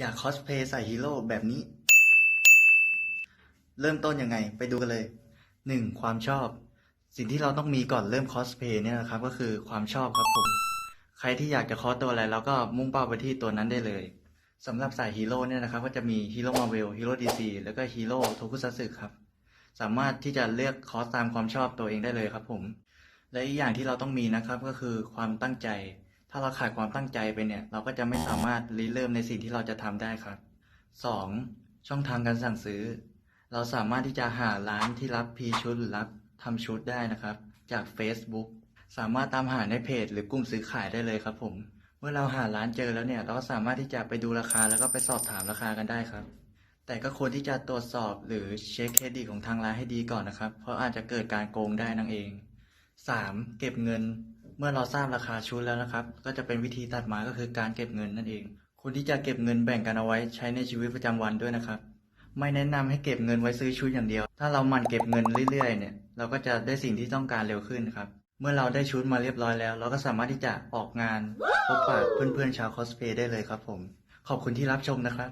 อยากคอสเพลย์ใส่ฮีโร่แบบนี้ เริ่มต้นยังไง ไปดูกันเลย 1. ความชอบ สิ่งที่เราต้องมีก่อนเริ่มคอสเพลย์เนี่ยนะครับ ก็คือความชอบครับผม ใครที่อยากจะคอสตัวอะไรเราก็มุ่งเป้าไปที่ตัวนั้นได้เลยสำหรับสายฮีโร่เนี่ยนะครับ ก็จะมีฮีโร่มาเวลฮีโร่ดีซีแล้วก็ฮีโร่โทคุซัตสึครับ สามารถที่จะเลือกคอสตามความชอบตัวเองได้เลยครับผม และอีกอย่างที่เราต้องมีนะครับก็คือความตั้งใจ ถ้าเราขาดความตั้งใจไปเนี่ย เราก็จะไม่สามารถริเริ่มในสิ่งที่เราจะทำได้ครับ 2. ช่องทางการสั่งซื้อ เราสามารถที่จะหาร้านที่รับพีชุดหรือรับทำชุดได้นะครับ จาก Facebook สามารถตามหาในเพจ หรือกลุ่มซื้อขายได้เลยครับผม เมื่อเราหาร้านเจอแล้วเนี่ย เราก็สามารถที่จะไปดูราคาแล้วก็ไปสอบถามราคากันได้ครับ แต่ก็ควรที่จะตรวจสอบหรือเช็คเครดิตของทางร้านให้ดีก่อนนะครับ เพราะอาจจะเกิดการโกงได้นั่นเอง 3. เก็บเงิน เมื่อเราทราบราคาชุดแล้วนะครับ ก็จะเป็นวิธีตัดมาก็คือการเก็บเงินนั่นเองควรที่จะเก็บเงินแบ่งกันเอาไว้ใช้ในชีวิตประจำวันด้วยนะครับ ไม่แนะนำให้เก็บเงินไว้ซื้อชุดอย่างเดียว ถ้าเราหมั่นเก็บเงินเรื่อยๆ เนี่ย เราก็จะได้สิ่งที่ต้องการเร็วขึ้นครับ เมื่อเราได้ชุดมาเรียบร้อยแล้ว เราก็สามารถที่จะออกงานพบปะเพื่อนๆชาวคอสเพย์ได้เลยครับผม ขอบคุณที่รับชมนะครับ